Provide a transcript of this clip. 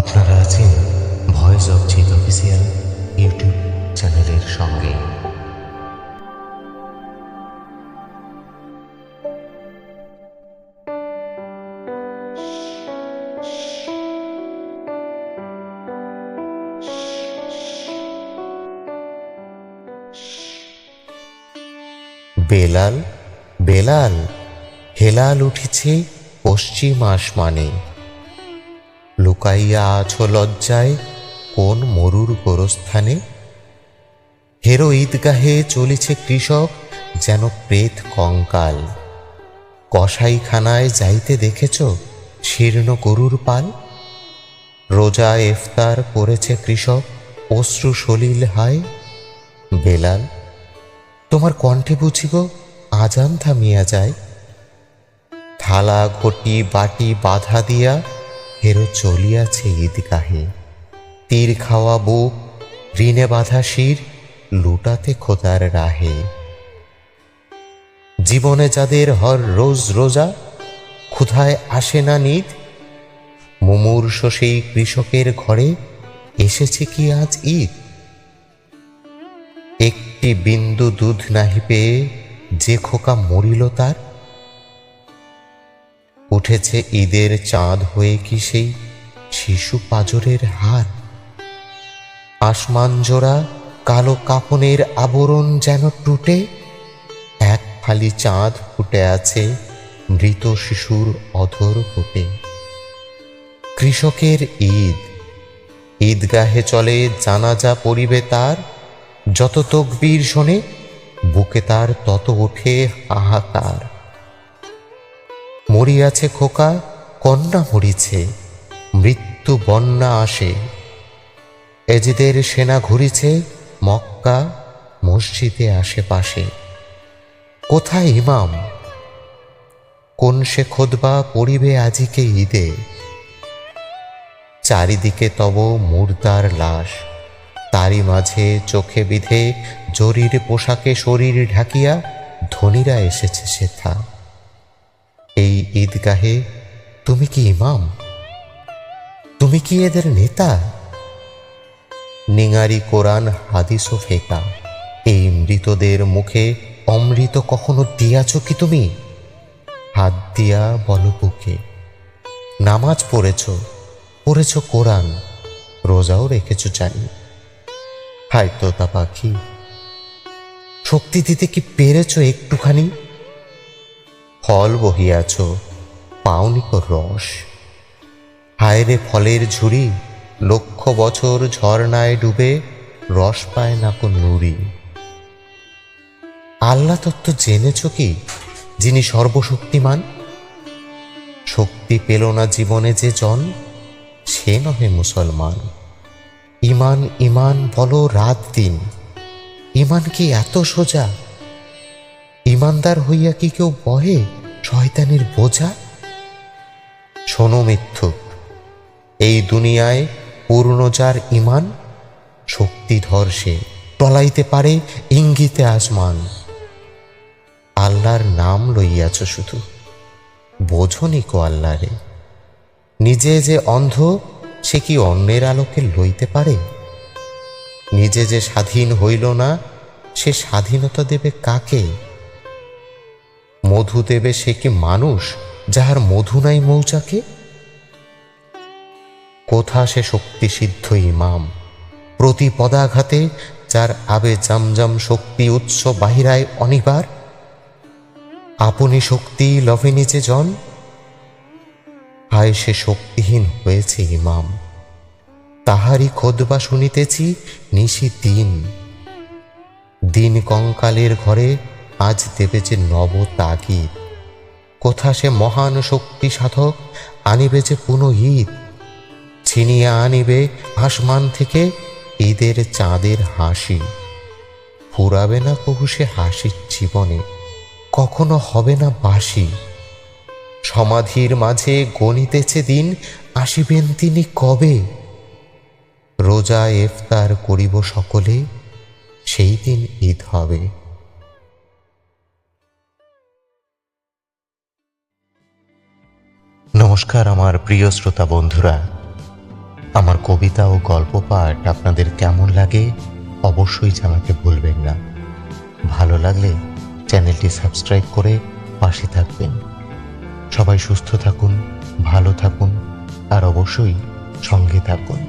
আপনারা আছেন voice of Jeet official YouTube চ্যানেলের সঙ্গে। বেলাল বেলাল, হেলাল উঠেছে পশ্চিম আসমানে। লুকাইয়া আছো লজ্জায় কোন মরুর গোরস্থানে? হেরো ঈদগাহে চলেছে কৃষক যেন প্রেত কঙ্কাল। কসাইখানায় যাইতে দেখেছ শীর্ণ গরুর পাল? রোজা ইফতার করেছে কৃষক, অশ্রু সলিল হায়। বেলাল, তোমার কণ্ঠে বুঝি গো, আজান থামিয়া যায়। থালা ঘটি বাটি বাধা দিয়া হেরো চলিয়াছে ঈদগাহে। তীর খাওয়া বুক ঋণে বাঁধা শির, লুটাতে খোদার রাহে। জীবনে যাদের হর রোজ রোজা, ক্ষুধায় আসে না নিদ। মুমূর্ষ সেই কৃষকের ঘরে, এসেছে কি আজ ঈদ? একটি বিন্দু দুধ নাহি পেয়ে যে খোকা মরিল তার উঠেছে ঈদের চাঁদ হয়ে কি সেই শিশু পাজরের হার? আসমান জোড়া কালো কাপনের আবরণ যেন টুটে, এক ফালি চাঁদ ফুটে আছে মৃত শিশুর অধর ফুটে কৃষকের ঈদ, ঈদগাহে চলে জানাজা পরিবে তার, যত তকবীর শোনে বুকে তার তত ওঠে হাহাকার। মরিয়াছে খোকা, কন্যা মরিছে, মৃত্যু বন্যা আসে। এজিদের সেনা ঘুরিছে, মক্কা মসজিদে আশেপাশে। কোথায় ইমাম? কোন সে খোদবা পড়িবে আজিকে ঈদে? চারিদিকে তব মুর্দার লাশ। তারই মাঝে চোখে বিধে জরির পোশাকে শরীর ঢাকিয়া ধনীরা এসেছে সেথা। এই ঈদগাহে তুমি কি ইমাম? তুমি কি এদের নেতা? নিঙারি কোরআন, হাদিস ও ফেকা। এই মৃতদের মুখে অমৃত কখনো দিয়াছ কি তুমি? হাত দিয়া বলো বুকে। নামাজ পড়েছ পড়েছ কোরআন, রোজাও রেখেছ জানি হায় তোতা পাখি, শক্তি দিতে কি পেরেছ একটুখানি? ফল বহিয়াছ পাওনি কো রস। হায়রে ফলের ঝুড়ি, লক্ষ বছর ঝর্ণায় ডুবে রস পায় না কো নুড়ি। আল্লাহ তত্ত্ব জেনেছ কি, যিনি সর্বশক্তিমান? শক্তি পেল না জীবনে যে জন, সে নহে মুসলমান। ইমান ইমান বলো রাত দিন, ইমান কি এত সোজা? ইমানদার হইয়া কি কেউ বহে? শয়তানের বোঝা? শোনো মিথ্যুক, এই দুনিয়ায় পূর্ণ যার ইমান শক্তিধর সে টলাইতে পারে ইঙ্গিতে আসমান। আল্লাহর নাম লইয়াছ শুধু বোঝনি কো আল্লাহরে নিজে যে অন্ধ, সে কি অন্যের আলোকে লইতে পারে? নিজে যে স্বাধীন হইল না, সে স্বাধীনতা দেবে কাকে? মধু দেবে সে কি মানুষ যাহার মধু নাই মৌচাকে? কোথা সে শক্তিসিদ্ধ ইমাম? প্রতি পদাঘাতে যার আবে জামজাম শক্তি উৎস বাহিরায় অনিবার? আপনি শক্তি লভে নিচে জন? হায় সে শক্তিহীন হয়েছে ইমাম। তাহারই খোদবা শুনিতেছি নিশি দিন। দিন কঙ্কালের ঘরে আজ দেবে যে নব তাগিদ। কোথা সে মহান শক্তি সাধক আনিবে যে পুনঃ ছিনিয়ে আনিবে আসমান থেকে ঈদের চাঁদের হাসি। ফুরাবে না কবু সে হাসির জীবনে, কখনো হবে না বাসি সমাধির মাঝে গণিতেছে দিন, আসিবেন তিনি কবে? রোজা ইফতার করিব সকলে, সেই দিন ঈদ হবে। নমস্কার আমার প্রিয় শ্রোতা বন্ধুরা। আমার কবিতা ও গল্প পাঠ আপনাদের কেমন লাগে অবশ্যই জানাতে ভুলবেন না। ভালো লাগলে চ্যানেলটি সাবস্ক্রাইব করে পাশে থাকবেন। সবাই সুস্থ থাকুন, ভালো থাকুন, আর অবশ্যই সঙ্গে থাকুন।